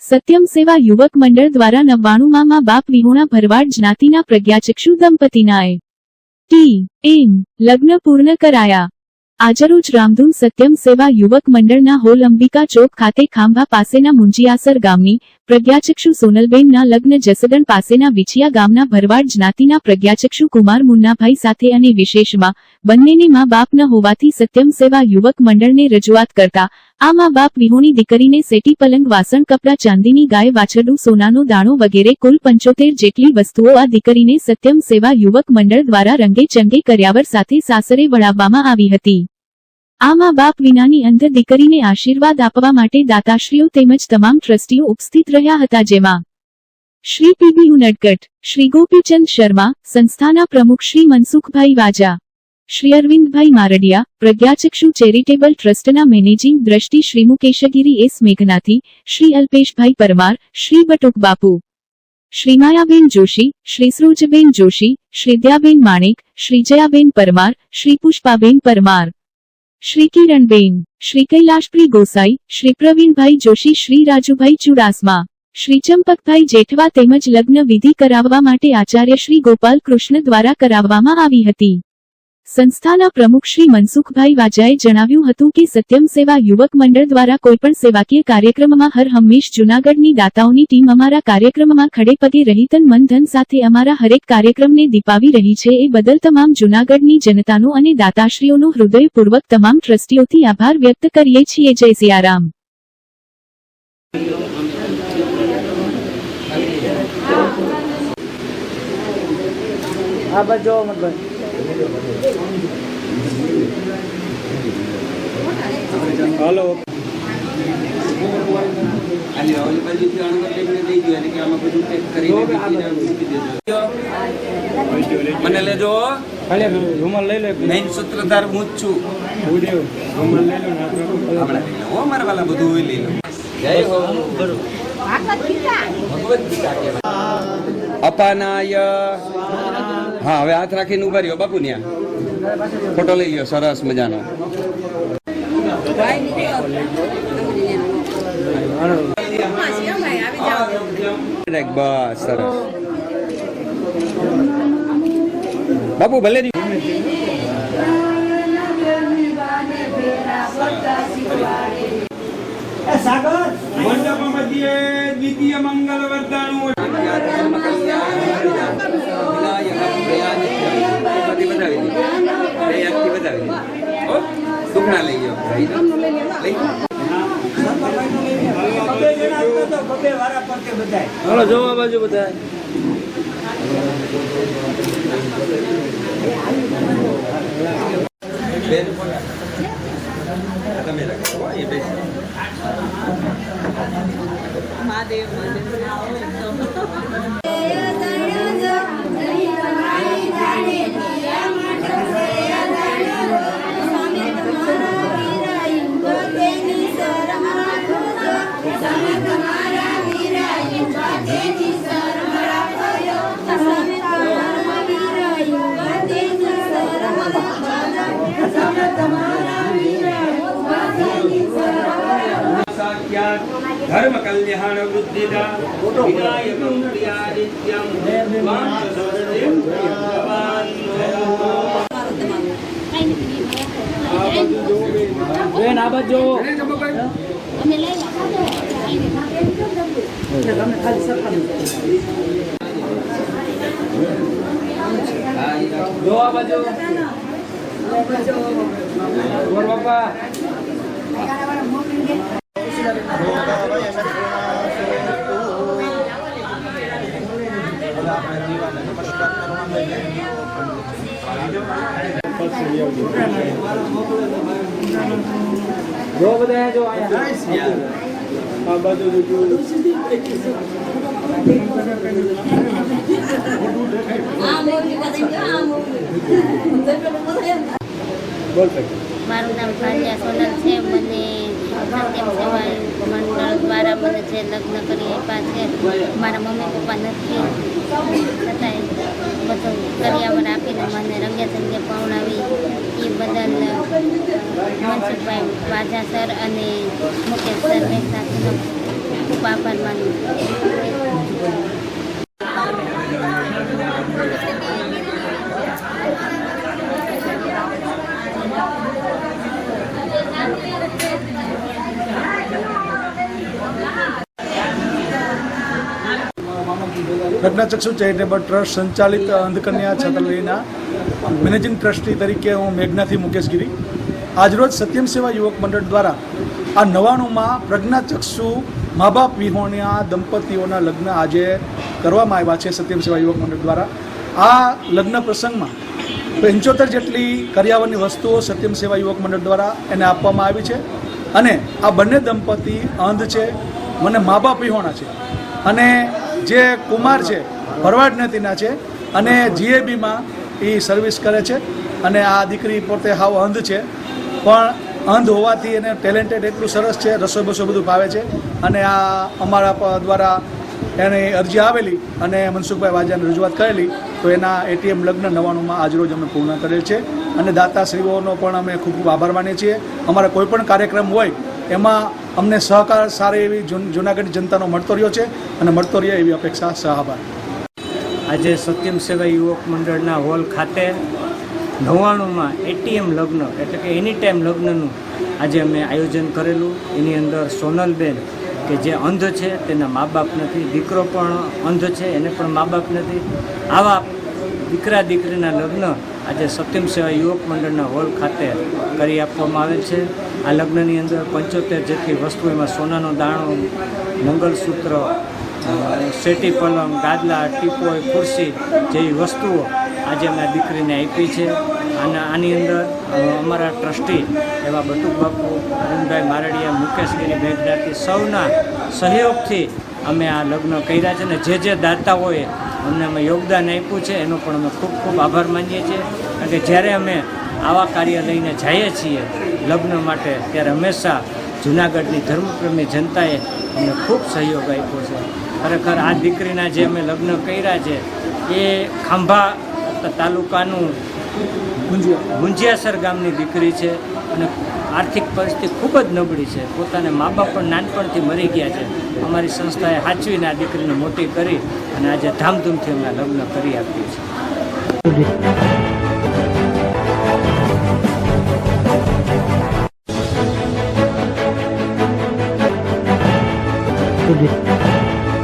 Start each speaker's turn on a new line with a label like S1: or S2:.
S1: સત્યમ સેવા યુવક મંડળ દ્વારા નવ્વાણુંમાં મા બાપ વિહોણા ભરવાડ જ્ઞાતિના પ્રજ્ઞાચક્ષુ દંપતીનાએ ટી. એમ. લગ્ન પૂર્ણ કરાયા. આજરોજ રામધૂન સત્યમ સેવા યુવક મંડળના હોલ અંબિકા ચોક ખાતે ખાંભા પાસેના મુંજીયાસર ગામની પ્રજ્ઞાચક્ષુ સોનલબેનના લગ્ન જસદણ પાસેના વિછિયા ગામના ભરવાડ જ્ઞાતિના પ્રજ્ઞાચક્ષુ કુમાર મુન્નાભાઈ સાથે અને વિશેષમાં બંનેને મા બાપ ન હોવાથી સત્યમ સેવા યુવક મંડળને રજૂઆત કરતા આ મા બાપ વિહોણી દીકરીને સેટી પલંગ, વાસણ, કપડા, ચાંદીની ગાય, વાછરડું, સોનાનો દાણો વગેરે કુલ પંચોતેર જેટલી વસ્તુઓ આ દીકરીને સત્યમ સેવા યુવક મંડળ દ્વારા રંગે ચંગે કર્યાવર સાથે સાસરે વળાવવામાં આવી હતી. આ મા બાપ વિનાની અંધ દીકરીને આશીર્વાદ આપવા માટે દાતાશ્રીઓ તેમજ તમામ ટ્રસ્ટીઓ ઉપસ્થિત રહ્યા હતા જેમાં શ્રી પીબી ઉનડકટ, શ્રી ગોપીચંદ શર્મા, સંસ્થાના પ્રમુખ શ્રી મનસુખભાઈ વાજા શ્રી અરવિંદભાઈ મારડિયા, પ્રજ્ઞાચક્ષુ ચેરિટેબલ ટ્રસ્ટના મેનેજિંગ દ્રષ્ટિ શ્રી મુકેશગીરી એસ મેઘનાથી, શ્રી અલ્પેશભાઈ પરમાર, શ્રી બટુક બાપુ. શ્રી માયાબેન જોશી, શ્રી સૃજબેન જોશી, શ્રી દ્યાબેન માણેક, શ્રી જયાબેન પરમાર, શ્રી પુષ્પાબેન પરમાર. શ્રી કિરણબેન, શ્રી કૈલાશપ્રી ગોસાઈ, શ્રી પ્રવીણભાઈ જોશી, શ્રી રાજુભાઈ ચુડાસમા. શ્રી ચંપકભાઈ જેઠવા તેમજ લગ્ન વિધિ કરાવવા માટે આચાર્ય શ્રી ગોપાલ કૃષ્ણ દ્વારા કરાવવામાં આવી હતી. સંસ્થાના પ્રમુખ શ્રી મનસુખભાઈ વાજાએ જણાવ્યું હતું કે સત્યમ સેવા યુવક મંડળ દ્વારા કોઈપણ સેવાકીય કાર્યક્રમમાં હર હંમેશ જૂનાગઢની દાતાઓની ટીમ અમારા કાર્યક્રમમાં ખડે પગે રહી તન મન સાથે અમારા હરેક કાર્યક્રમને દીપાવી રહી છે. એ બદલ તમામ જૂનાગઢની જનતાનો અને દાતાશ્રીઓનો હૃદયપૂર્વક તમામ ટ્રસ્ટીઓથી આભાર વ્યક્ત કરીએ છીએ. જય સિયારામ.
S2: આ બાજુ મતભાઈ હાલો.
S3: મને લેજો.
S2: રૂમાલ લઈ લે.
S3: મેઇન સૂત્રધાર હું જ છું.
S2: રૂમાલ લઈ લો આપણે
S3: લઈ લો. મારા વાલા બધું લઈ લો. જય હો. કહેવાય. અપાનાય હા હવે હાથ રાખીને ઊભા રહ્યો બાપુ ન્યા ફોટો લઈ લ્યો સરસ મજાનો રાખ, બસ સરસ બાપુ ભલે દી-
S4: મંડપ મધ્યે દ્વિતીય મંગલ વર્તાણું
S3: સુખના લઈ લઈ
S2: હાલો બાજુ બધા
S3: બેન આ તમે
S4: ધર્મ કલ્યાણ વૃદ્ધિદા વિનાયકં પ્રિયાદિત્યં વાંચસોદયં ભગવાન
S2: બેન આ બાજુ જોવો? જો આ બાજુ. બાપા. જો બધા જો અહીંયા આ બાજુ જો બોલ ભાઈ
S5: મારું નામ ભાલિયા સોનલ છે મને સત્યમ સેવા મંડળ દ્વારા મને જે લગ્ન કરી આપ્યા છે, મારા મમ્મી પપ્પા નથી. છતાંય બધું કર્યાવર આપીને મને રંગે સંગે પવણાવી એ બદલ મનસુખભાઈ વાજા સર અને મુકેશ સર મહેતાનો ખૂબ આભાર માનું
S2: પ્રજ્ઞાચક્ષુ ચેરિટેબલ ટ્રસ્ટ સંચાલિત અંધકન્યા છાત્રાલયના મેનેજિંગ ટ્રસ્ટી તરીકે હું મેઘનાથી મુકેશગીરી આજરોજ સત્યમ સેવા યુવક મંડળ દ્વારા આ નવાણુંમાં પ્રજ્ઞાચક્ષુ મા બાપ વિહોણ્યા દંપતીઓના લગ્ન આજે કરવામાં આવ્યા છે સત્યમ સેવા યુવક મંડળ દ્વારા. આ લગ્ન પ્રસંગમાં પંચોતેર જેટલી કર્યાવરની વસ્તુઓ સત્યમ સેવા યુવક મંડળ દ્વારા એને આપવામાં આવી છે અને આ બંને દંપતી અંધ છે, મને મા બાપ વિહોણા છે. અને જે કુમાર છે, ભરવાડ જ્ઞાતિના છે, અને જીએબીમાં એ સર્વિસ કરે છે, અને આ દીકરી પોતે હાવ અંધ છે, પણ અંધ હોવાથી એને ટેલેન્ટેડ એટલું સરસ છે રસોઈ બસો બધું ભાવે છે, અને આ અમારા દ્વારા એને અરજી આવેલી, અને મનસુખભાઈ વાજાને રજૂઆત કરેલી, તો એના એટીએમ લગ્ન નવાણુંમાં આજરોજ અમે પૂર્ણ કરેલ છે, અને દાતાશ્રીઓનો પણ અમે ખૂબ ખૂબ આભાર માનીએ છીએ. અમારા કોઈપણ કાર્યક્રમ હોય, એમાં અમને સહકાર સારી એવી જૂન- જૂનાગઢ જનતાનો મળતો રહ્યો છે અને મળતો રહે એવી અપેક્ષા સહઆભાર
S6: આજે સત્યમ સેવા યુવક મંડળના હોલ ખાતે નવ્વાણુંમાં એટીએમ લગ્ન, એટલે કે એની ટાઈમ લગ્નનું આજે અમે આયોજન કરેલું. એની અંદર સોનલબેન, કે જે અંધ છે, તેના મા બાપ નથી, દીકરો પણ અંધ છે, એને પણ મા બાપ નથી. આવા દીકરા દીકરીના લગ્ન આજે સત્યમ સેવા યુવક મંડળના હોલ ખાતે કરી આપવામાં આવેલ છે. આ લગ્નની અંદર પંચોતેર જેટલી વસ્તુ એમાં સોનાનો દાણો મંગલસૂત્ર શેટી પલંગ, ગાદલા ટીપોય ખુરશી જેવી વસ્તુઓ આજે અમે દીકરીને આપી છે. અને આની અંદર અમારા ટ્રસ્ટી એવા બટુક બાપુ અરુણભાઈ મારડિયા, મુકેશગીરી મેઘનાથી સૌના સહયોગથી અમે આ લગ્ન કર્યા છે. ને જે જે દાતાઓએ અમને અમે યોગદાન આપ્યું છે, એનો પણ અમે ખૂબ ખૂબ આભાર માનીએ છીએ. કે જ્યારે અમે આવા કાર્ય લઈને જઈએ છીએ લગ્ન માટે, ત્યારે હંમેશા જૂનાગઢની ધર્મપ્રેમી જનતાએ અમને ખૂબ સહયોગ આપ્યો છે. ખરેખર આ દીકરીના જે અમે લગ્ન કર્યા છે, એ ખાંભા તાલુકાનું ગુંજિયાસર ગામની દીકરી છે અને આર્થિક પરિસ્થિતિ ખૂબ જ નબળી છે. પોતાને મા બાપ પણ નાનપણથી મરી ગયા છે. અમારી સંસ્થાએ સાચવીને આ દીકરીને મોટી કરી અને આજે ધામધૂમથી અમે લગ્ન કરી આપ્યું છે
S7: to